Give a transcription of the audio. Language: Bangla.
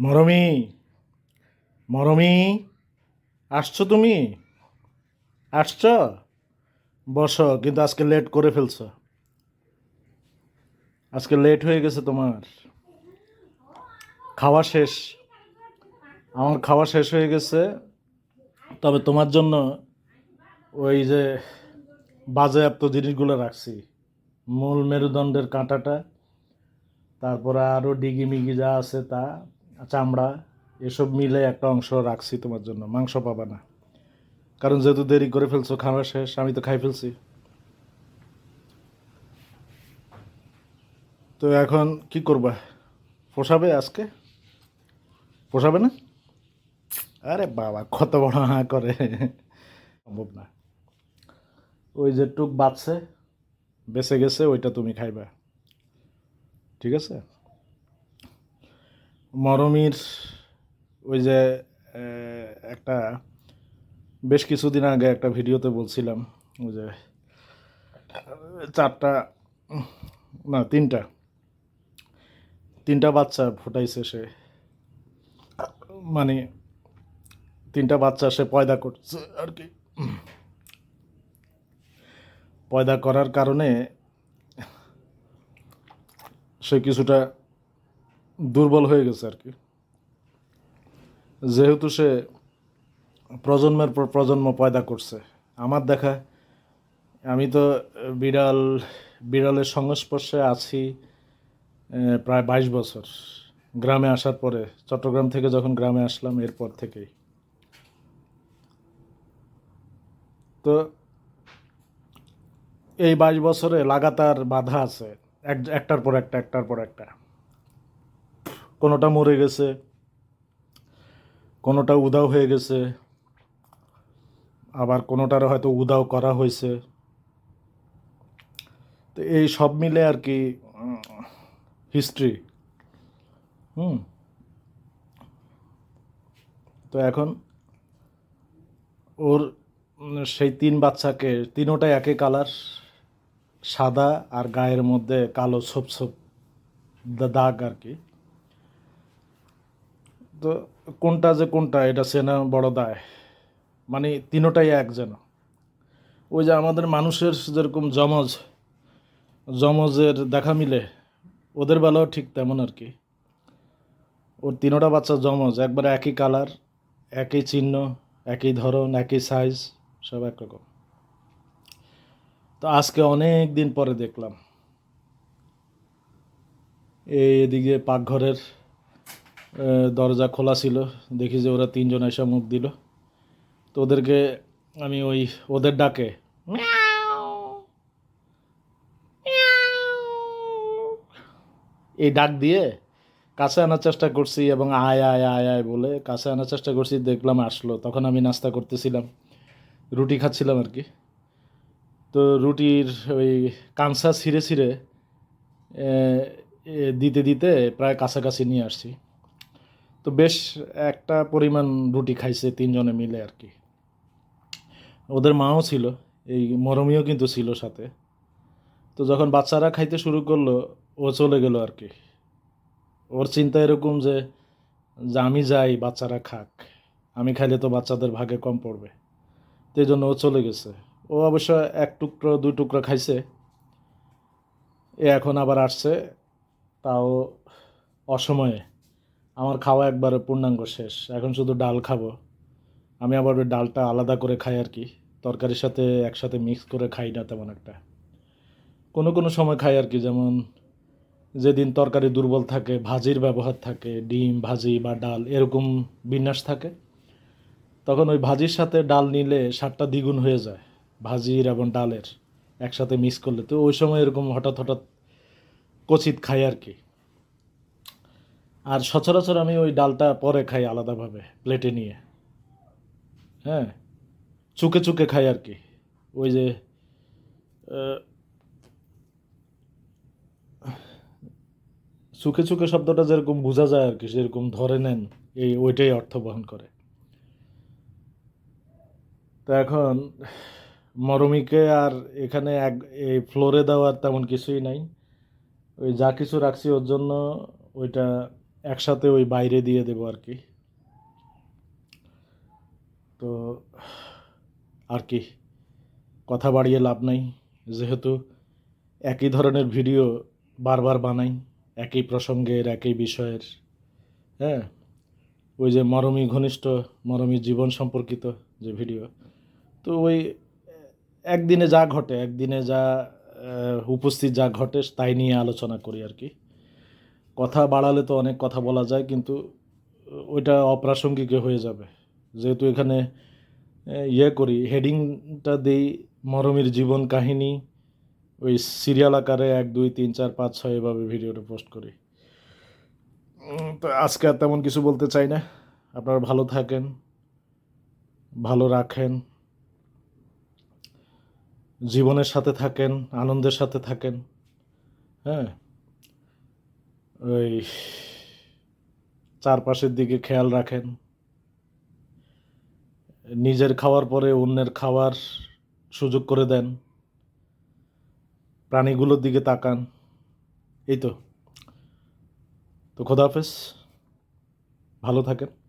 মরমি মরমি, আসছো তুমি? আসছ? বসো, কিন্তু আজকে লেট করে ফেলছো। আজকে লেট হয়ে গেছে তোমার। খাওয়া শেষ। আমার খাওয়া শেষ হয়ে গেছে। তবে তোমার জন্য ওই যে বাজেয়াপ্ত জিনিসগুলো রাখছি। মূল মেরুদণ্ডের কাঁটাটা, তারপরে আরও ডিগি মিগি যা আছে তা। চামড়া এসব মিলে একটা অংশ রাখছি তোমার জন্য। মাংস পাবা না। কারণ যেহেতু দেরি করে ফেলছো, খাওয়া শেষ, আমি তো খাই ফেলছি। তো এখন কি করবা? পোষাবে আজকে? পোষাবে না? আরে বাবা, কত বড় হাঁ করে। সম্ভব না। ওই যে টুক বাঁচছে, বেঁচে গেছে, ওইটা তুমি খাইবা। ঠিক আছে? মরমির ওই যে একটা বেশ কিছুদিন আগে একটা ভিডিওতে বলছিলাম, ওই যে চারটা, না, তিনটা তিনটা বাচ্চা ফোটাইছে সে। মানে তিনটা বাচ্চা সে পয়দা করছে আর কি। পয়দা করার কারণে সে কিছুটা দুর্বল হয়ে গেছে আর কি। যেহেতু সে প্রজন্মের পর প্রজন্ম পয়দা করছে, আমার দেখা, আমি তো বিড়াল, বিড়ালের সংস্পর্শে আছি প্রায় বাইশ বছর। গ্রামে আসার পরে, চট্টগ্রাম থেকে যখন গ্রামে আসলাম, এরপর থেকেই। তো এই বাইশ বছরে লাগাতার বাধা আছে, এক, একটার পর একটা, একটার পর একটা। কোনোটা মরে গেছে, কোনোটা উদাও হয়ে গেছে, আবার কোনোটার হয়তো উদাও করা হয়েছে। তো এই সব মিলে আর কি হিস্ট্রি হুম। তো এখন ওর সেই তিন বাচ্চাকে, তিনোটা একই কালার, সাদা আর গায়ের মধ্যে কালো ছোপ ছোপ দাগ আর কি। তো কোনটা যে কোনটা, এটা চেনা বড় দায়। মানে তিনোটাই এক যেন। ওই যে আমাদের মানুষের যেরকম জমজ জমজের দেখা মিলে, ওদের বেলাও ঠিক তেমন আর কি। ওর তিনোটা বাচ্চা জমজ একবার একই কালার একই চিহ্ন, একই ধরন, একই সাইজ সব একরকম। তো আজকে অনেক দিন পরে দেখলাম। এই এদিকে পাকঘরের দরজা খোলা ছিল। দেখি যে ওরা তিনজন এসে মুখ দিল। তো ওদেরকে আমি ওই, ওদের ডাকে। এই ডাক দিয়ে কাছে আনার চেষ্টা করছি এবং আয় আয় আয় আয় বলে কাছে আনার চেষ্টা করছি। দেখলাম আসলো। তখন আমি নাস্তা করতেছিলাম। রুটি খাচ্ছিলাম আর কি। তো রুটির ওই কাঁসা ছিঁড়ে ছিঁড়ে দিতে দিতে প্রায় কাছাকাছি নিয়ে আসছি। তো বেশ একটা পরিমাণ রুটি খাইছে তিনজনে মিলে আর কি। ওদের মাও ছিল, এই মরমিও কিন্তু ছিল সাথে। তো যখন বাচ্চারা খাইতে শুরু করল, ও চলে গেল আর কি। ওর চিন্তা এরকম যে আমি যাই, বাচ্চারা খাক, আমি খাইলে তো বাচ্চাদের ভাগে কম পড়বে। তো জন্য ও চলে গেছে। ও অবশ্য এক টুকরো, দুই টুকরো খাইছে। এ এখন আবার আসছে, তাও অসময়ে। আমার খাওয়া একবারে পূর্ণাঙ্গ শেষ। এখন শুধু ডাল খাব। আমি আবার ওই ডালটা আলাদা করে খাই আর কি। তরকারির সাথে একসাথে মিক্স করে খাই না তেমন একটা। কোনো কোনো সময় খাই আর কি, যেমন যেদিন তরকারি দুর্বল থাকে, ভাজির ব্যবহার থাকে, ডিম, ভাজি বা ডাল, এরকম বিন্যাস থাকে। তখন ওই ভাজির সাথে ডাল নিলে স্বাদটা দ্বিগুণ হয়ে যায়, ভাজির এবং ডালের, একসাথে মিক্স করলে। তো ওই সময় এরকম হঠাৎ হঠাৎ কচিত খাই আর কি। আর সচরাচর আমি ওই ডালটা পরে খাই আলাদাভাবে, প্লেটে নিয়ে। হ্যাঁ চুকে চুকে খাই আর কি। ওই যে চুকে চুকে শব্দটা যেরকম বোঝা যায় আর কি যেরকম ধরে নেন, এই ওইটাই অর্থ বহন করে। তো এখন, মরমিকে আর এখানে এক, এই ফ্লোরে দেওয়ার তেমন কিছুই নাই। ওই যা কিছু রাখছি ওর জন্য, ওইটা একসাথে ওই বাইরে দিয়ে দেবো আর কি। তো আর কি, কথা বাড়িয়ে লাভ নাই। যেহেতু একই ধরনের ভিডিও বারবার বানাই, একই প্রসঙ্গের, একই বিষয়ের হ্যাঁ? ওই যে মরমী ঘনিষ্ঠ, মরমী জীবন সম্পর্কিত যে ভিডিও, তো ওই একদিনে যা ঘটে, একদিনে যা উপস্থিত যা ঘটে, তাই নিয়ে আলোচনা করি আর কি। কথা বাড়ালে তো অনেক কথা বলা যায়, কিন্তু ওইটা অপ্রাসঙ্গিক হয়ে যাবে। যেহেতু এখানে ইয়ে করি, হেডিংটা দিই মরমীর জীবন কাহিনী, ওই সিরিয়াল আকারে এক, দুই, তিন, চার, পাঁচ, ছয় এভাবে ভিডিওটা পোস্ট করি। তো আজকে আর তেমন কিছু বলতে চাই না। আপনারা ভালো থাকেন, ভালো রাখেন, জীবনের সাথে থাকেন, আনন্দের সাথে থাকেন হ্যাঁ? ওই চারপাশের দিকে খেয়াল রাখেন। নিজের খাওয়ার পরে অন্যের খাওয়ার সুযোগ করে দেন। প্রাণীগুলোর দিকে তাকান। এই তো। তো খোদাহাফেজ ভালো থাকেন।